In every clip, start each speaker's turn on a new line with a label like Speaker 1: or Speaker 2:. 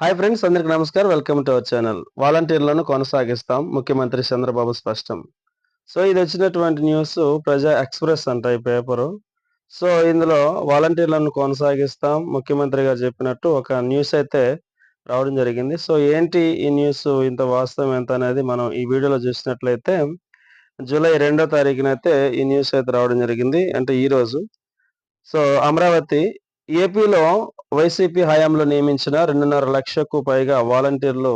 Speaker 1: Hi friends అందరికి నమస్కారం. Welcome to our channel వాలంటీర్లను కొనసాగిస్తాం. ముఖ్యమంత్రి చంద్రబాబు స్పష్టం. సో ఇది వచ్చినటువంటి న్యూస్ ప్రజా ఎక్స్ప్రెస్ అంట ఈ పేపరు. సో ఇందులో వాలంటీర్లను కొనసాగిస్తాం. ముఖ్యమంత్రి గారు చెప్పినట్టు ఒక న్యూస్ అయితే రావడం జరిగింది. సో ఏంటి ఈ న్యూస్ ఇంత వాస్తవం ఎంత అనేది మనం ఈ వీడియోలో చూసినట్లయితే జూలై రెండో తారీఖునైతే ఈ న్యూస్ అయితే రావడం జరిగింది. అంటే ఈరోజు సో అమరావతి ఏపీలో వైసీపీ హయాంలో నియమించిన రెండున్నర లక్షకు పైగా వాలంటీర్లు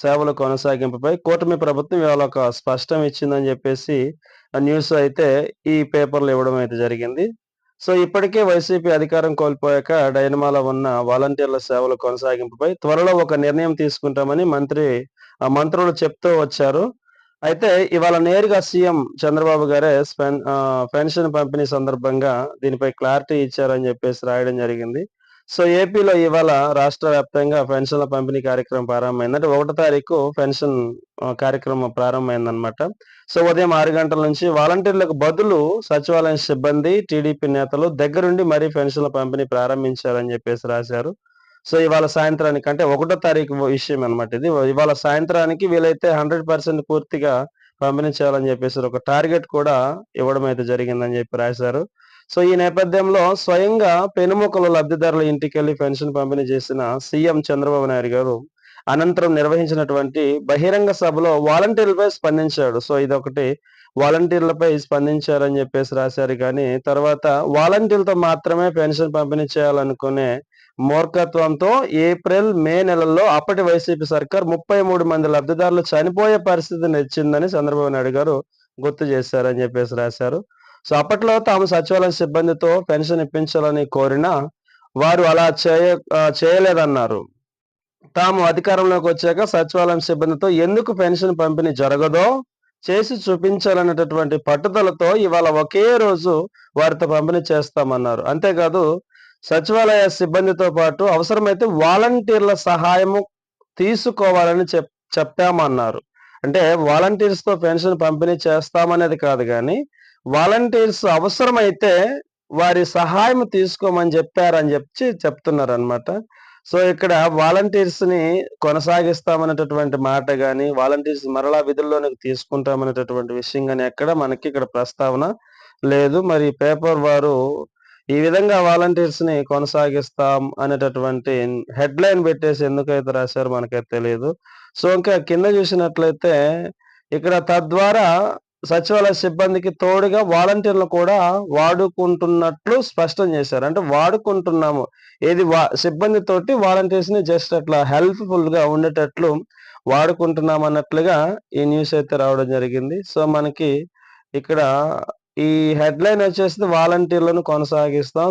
Speaker 1: సేవల కొనసాగింపుపై కూటమి ప్రభుత్వం ఇవాళ ఒక స్పష్టం ఇచ్చిందని చెప్పేసి ఆ న్యూస్ అయితే ఈ పేపర్లు ఇవ్వడం అయితే జరిగింది. సో ఇప్పటికే వైసీపీ అధికారం కోల్పోయాక డైనమాలో ఉన్న వాలంటీర్ల సేవల కొనసాగింపుపై త్వరలో ఒక నిర్ణయం తీసుకుంటామని మంత్రి ఆ మంత్రులు చెప్తూ వచ్చారు. అయితే ఇవాళ నేరుగా సీఎం చంద్రబాబు గారే పెన్షన్ పంపిణీ సందర్భంగా దీనిపై క్లారిటీ ఇచ్చారని చెప్పేసి రాయడం జరిగింది. సో ఏపీలో ఇవాళ రాష్ట్ర వ్యాప్తంగా పెన్షన్ల పంపిణీ కార్యక్రమం ప్రారంభమైంది అంటే ఒకటో తారీఖు పెన్షన్ కార్యక్రమం ప్రారంభమైందన్నమాట. సో ఉదయం ఆరు గంటల నుంచి వాలంటీర్లకు బదులు సచివాలయం సిబ్బంది టీడీపీ నేతలు దగ్గరుండి మరీ పెన్షన్ల పంపిణీ ప్రారంభించారని చెప్పేసి రాశారు. సో ఇవాళ సాయంత్రానికి అంటే ఒకటో తారీఖు విషయం అనమాట ఇది. ఇవాళ సాయంత్రానికి వీలైతే హండ్రెడ్ పర్సెంట్ పూర్తిగా పంపిణీ చేయాలని చెప్పేసి ఒక టార్గెట్ కూడా ఇవ్వడం అయితే జరిగిందని చెప్పి రాశారు. సో ఈ నేపథ్యంలో స్వయంగా పెనుముకలు లబ్ధిదారుల ఇంటికి వెళ్ళి పెన్షన్ పంపిణీ చేసిన సీఎం చంద్రబాబు నాయుడు గారు అనంతరం నిర్వహించినటువంటి బహిరంగ సభలో వాలంటీర్లపై స్పందించాడు. సో ఇదొకటి. వాలంటీర్లపై స్పందించారని చెప్పేసి రాశారు కానీ తర్వాత వాలంటీర్లతో మాత్రమే పెన్షన్ పంపిణీ చేయాలనుకునే మూర్ఖత్వంతో ఏప్రిల్ మే నెలల్లో అప్పటి వైసీపీ సర్కార్ ముప్పై మూడు మంది లబ్ధిదారులు చనిపోయే పరిస్థితిని తెచ్చిందని చంద్రబాబు నాయుడు గారు గుర్తు చేశారని చెప్పేసి రాశారు. సో అప్పట్లో తాము సచివాలయ సిబ్బందితో పెన్షన్ ఇప్పించాలని కోరినా వారు అలా చేయ చేయలేదన్నారు. తాము అధికారంలోకి వచ్చాక సచివాలయం సిబ్బందితో ఎందుకు పెన్షన్ పంపిణీ జరగదో చేసి చూపించాలనేటటువంటి పట్టుదలతో ఇవాళ ఒకే రోజు వారితో పంపిణీ చేస్తామన్నారు. అంతేకాదు సచివాలయ సిబ్బందితో పాటు అవసరమైతే వాలంటీర్ల సహాయము తీసుకోవాలని చెప్ చెప్పామన్నారు. అంటే వాలంటీర్స్తో పెన్షన్ పంపిణీ చేస్తామనేది కాదు కానీ వాలంటీర్స్ అవసరమైతే వారి సహాయం తీసుకోమని చెప్పారని చెప్పి చెప్తున్నారు అనమాట సో ఇక్కడ వాలంటీర్స్ని కొనసాగిస్తామనేటటువంటి మాట కానీ వాలంటీర్స్ మరలా విధుల్లోనికి తీసుకుంటామనేటటువంటి విషయం కానీ ఎక్కడ మనకి ఇక్కడ ప్రస్తావన లేదు. మరి పేపర్ వారు ఈ విధంగా వాలంటీర్స్ని కొనసాగిస్తాం అనేటటువంటి హెడ్ లైన్ పెట్టేసి ఎందుకైతే రాశారో మనకైతే తెలియదు సో ఇంకా కింద చూసినట్లయితే ఇక్కడ తద్వారా సచివాలయ సిబ్బందికి తోడుగా వాలంటీర్లు కూడా వాడుకుంటున్నట్లు స్పష్టం చేశారు. అంటే వాడుకుంటున్నాము. ఏది వా సిబ్బంది తోటి వాలంటీర్స్ని జస్ట్ అట్లా హెల్ప్ఫుల్గా ఉండేటట్లు వాడుకుంటున్నాం అన్నట్లుగా ఈ న్యూస్ అయితే రావడం జరిగింది. సో మనకి ఇక్కడ ఈ హెడ్ లైన్ వచ్చేసి వాలంటీర్లను కొనసాగిస్తాం.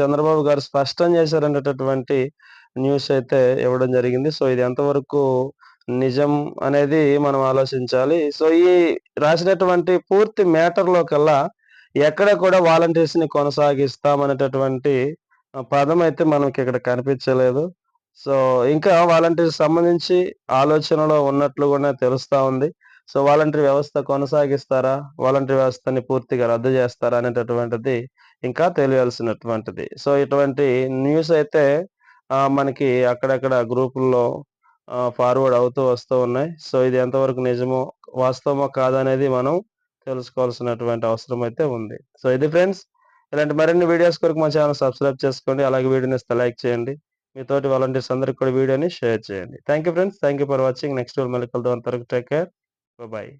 Speaker 1: చంద్రబాబు గారు స్పష్టం చేశారనేటటువంటి న్యూస్ అయితే ఇవ్వడం జరిగింది. సో ఇది ఎంతవరకు నిజం అనేది మనం ఆలోచించాలి. సో ఈ రాసినటువంటి పూర్తి మ్యాటర్లో కల్లా ఎక్కడ కూడా వాలంటీర్స్ని కొనసాగిస్తాం అనేటటువంటి పదం అయితే మనకి ఇక్కడ కనిపించలేదు. సో ఇంకా వాలంటీర్స్ సంబంధించి ఆలోచనలో ఉన్నట్లు కూడా తెలుస్తా ఉంది. సో వాలంటీర్ వ్యవస్థ కొనసాగిస్తారా? వాలంటీర్ వ్యవస్థని పూర్తిగా రద్దు చేస్తారా అనేటటువంటిది ఇంకా తెలియాల్సినటువంటిది. సో ఇటువంటి న్యూస్ అయితే మనకి అక్కడక్కడ గ్రూపుల్లో ఫార్వర్డ్ అవుతూ వస్తూ ఉన్నాయి. సో ఇది ఎంతవరకు నిజమో వాస్తవమో కాదనేది మనం తెలుసుకోవాల్సినటువంటి అవసరం అయితే ఉంది. సో ఇది ఫ్రెండ్స్ ఇలాంటి మరిన్ని వీడియోస్ కొరకు మా ఛానల్ సబ్స్క్రైబ్ చేసుకోండి. అలాగే వీడియోని లైక్ చేయండి. మీ తోటి వాలంటీర్స్ అందరికి కూడా వీడియోని షేర్ చేయండి. Thank you friends thank you for watching. Next మళ్ళీ కలుద్దాం. అంతవరకు టేక్ కేర్. బాయ్